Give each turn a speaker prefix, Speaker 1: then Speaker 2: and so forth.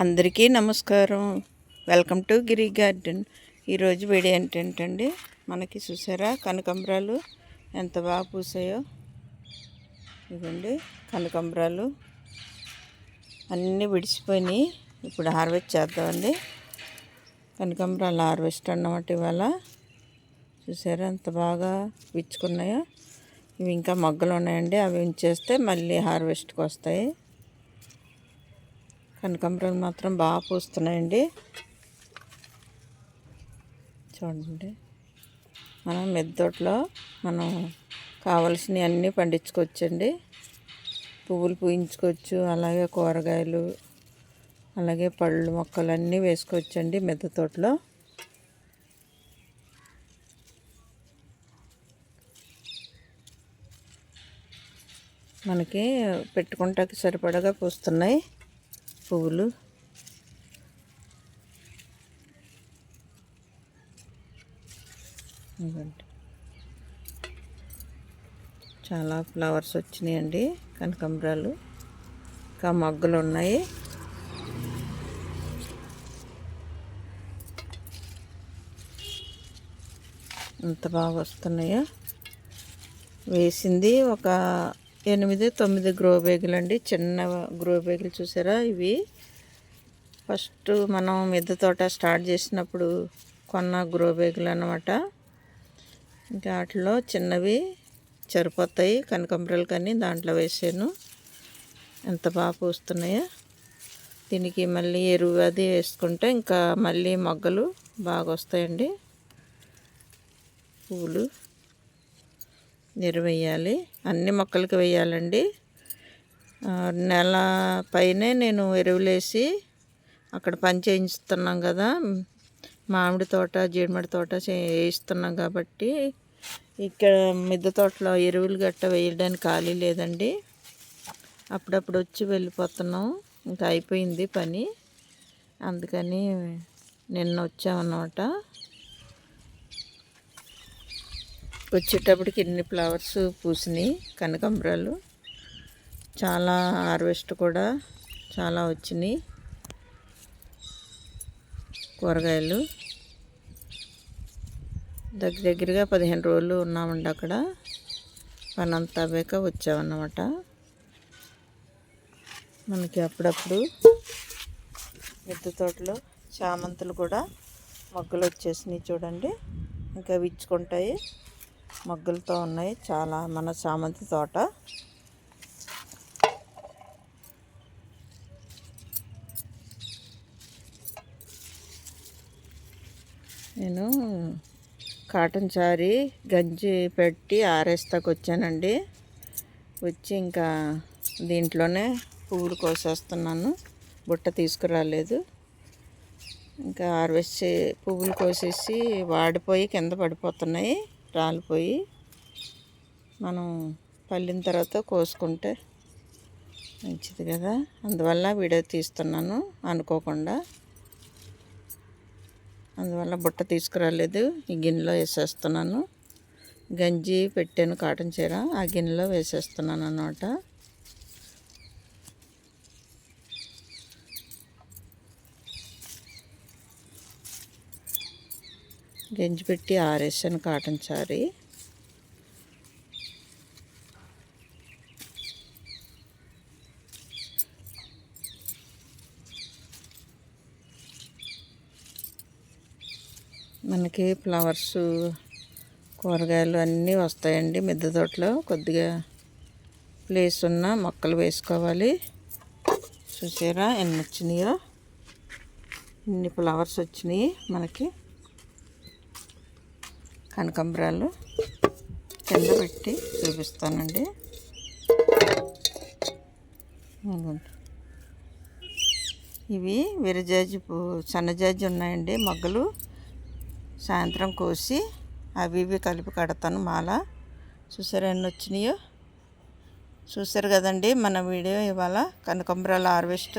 Speaker 1: అందరికీ నమస్కారం. Welcome to Giri garden. ఈరోజు వీడియో ఏంటంటే మనకి చూసారా కనకంబరాలు ఎంత బాగా పూసాయో? ఇవ్వండి కనకంబరాలు అన్నీ విడిచిపోయినాయి. ఇప్పుడు హార్వెస్ట్ చేద్దామండి. కనకంబరాలు హార్వెస్ట్ అన్నమాట ఇవాళ. చూసారా ఎంత బాగా విచ్చుకున్నాయో. ఇవి ఇంకా మొగ్గలు ఉన్నాయండి అవి ఉంచేస్తే మళ్ళీ హార్వెస్ట్కి వస్తాయి. కనకాంబరాలు మాత్రం బాగా పూస్తున్నాయండి. చూడండి. మనం మెద్దోట్లో మనం కావలసినవి అన్నీ పండించుకోవచ్చండి. పువ్వులు పూయించుకోవచ్చు అలాగే కూరగాయలు అలాగే పళ్ళు మొక్కలు అన్నీ వేసుకోవచ్చండి మెద్ద తోటలో. మనకి పెట్టుకుంటాకి సరిపడగా పూస్తున్నాయి. పువ్వులు. చాలా ఫ్లవర్స్ వచ్చినాయండి కనకంబరాలు. ఇంకా మొగ్గలు ఉన్నాయి. ఎంత బాగా వస్తున్నాయో. వేసింది ఒక ఎనిమిది తొమ్మిది గ్రో బ్యాగులు అండి చిన్న గ్రో బ్యాగులు చూసారా ఇవి? ఫస్ట్ మనం మిద్దె తోట స్టార్ట్ చేసినప్పుడు కొన్న గ్రో బ్యాగులు అనమాట ఇంకా వాటిలో చిన్నవి సరిపోతాయి. కనకంబరాలు కానీ దాంట్లో వేసాను. ఎంత బాగా పూస్తున్నాయో. దీనికి మళ్ళీ ఎరువు అది వేసుకుంటే ఇంకా మళ్ళీ మొగ్గలు బాగా వస్తాయండి. పూలు. ఎరువు వేయాలి. అన్ని మొక్కలకి వేయాలండి. నెల పైనే నేను ఎరువులేసి అక్కడ పని చేయిస్తున్నాం కదా. మామిడి తోట జీడిమడి తోట వేయిస్తున్నాం కాబట్టి ఇక్కడ మిద్దె తోటలో ఎరువులు గట్ట వేయడానికి ఖాళీ లేదండి. అప్పుడప్పుడు వచ్చి వెళ్ళిపోతున్నాం. ఇంకా అయిపోయింది పని. అందుకని నిన్న వచ్చామన్నమాట. వచ్చేటప్పటికి ఎన్ని ఫ్లవర్స్ పూసినాయి కనకాంబరాలు. చాలా హార్వెస్ట్ కూడా చాలా వచ్చినాయి. కూరగాయలు. దగ్గర దగ్గరగా పదిహేను రోజులు ఉన్నామండి అక్కడ. పని అంతా అవ్వాక వచ్చామన్నమాట. మనకి అప్పుడప్పుడు మిద్దె తోటలో చామంతులు కూడా మొగ్గలు వచ్చేసినాయి చూడండి. ఇంకా విచ్చుకుంటాయి మొగ్గలతో ఉన్నాయి. చాలా మన చామంతి తోట. నేను కాటన్ చారీ గంజి పెట్టి ఆరేస్తాకు వచ్చానండి వచ్చి ఇంకా దీంట్లోనే పువ్వులు కోసేస్తున్నాను. బుట్ట తీసుకురాలేదు. ఇంకా హార్వెస్ట్ పువ్వులు కోసేసి వాడిపోయి కింద పడిపోతున్నాయి. రాలిపోయి మనం పల్లిన తర్వాత కోసుకుంటే మంచిది కదా. అందువల్ల వీడియో తీస్తున్నాను. అనుకోకుండా. అందువల్ల బుట్ట తీసుకురాలేదు. ఈ గిన్నెలో వేసేస్తున్నాను. గంజి పెట్టాను కాటన్ చీర. ఆ గిన్నెలో వేసేస్తున్నాను అన్నమాట. గంజి పెట్టి ఆరేసాను కాటన్ సారీ. మనకి ఫ్లవర్స్ కూరగాయలు అన్నీ వస్తాయండి మిద్దె తోటలో. కొద్దిగా ప్లేస్ ఉన్న మొక్కలు వేసుకోవాలి. చూసారా ఎన్ని వచ్చినాయో? ఇన్ని ఫ్లవర్స్ వచ్చినాయి మనకి? కనకంబరాలు కింద పెట్టి చూపిస్తానండి. ఇవి విరజాజి సన్నజాజి ఉన్నాయండి మొగ్గలు. సాయంత్రం కోసి అవి ఇవి కలిపి కడతాను మాల. చూసారు ఎన్ని వచ్చినాయో? చూసారు కదండి మన వీడియో ఇవాళ కనకంబరాల హార్వెస్ట్.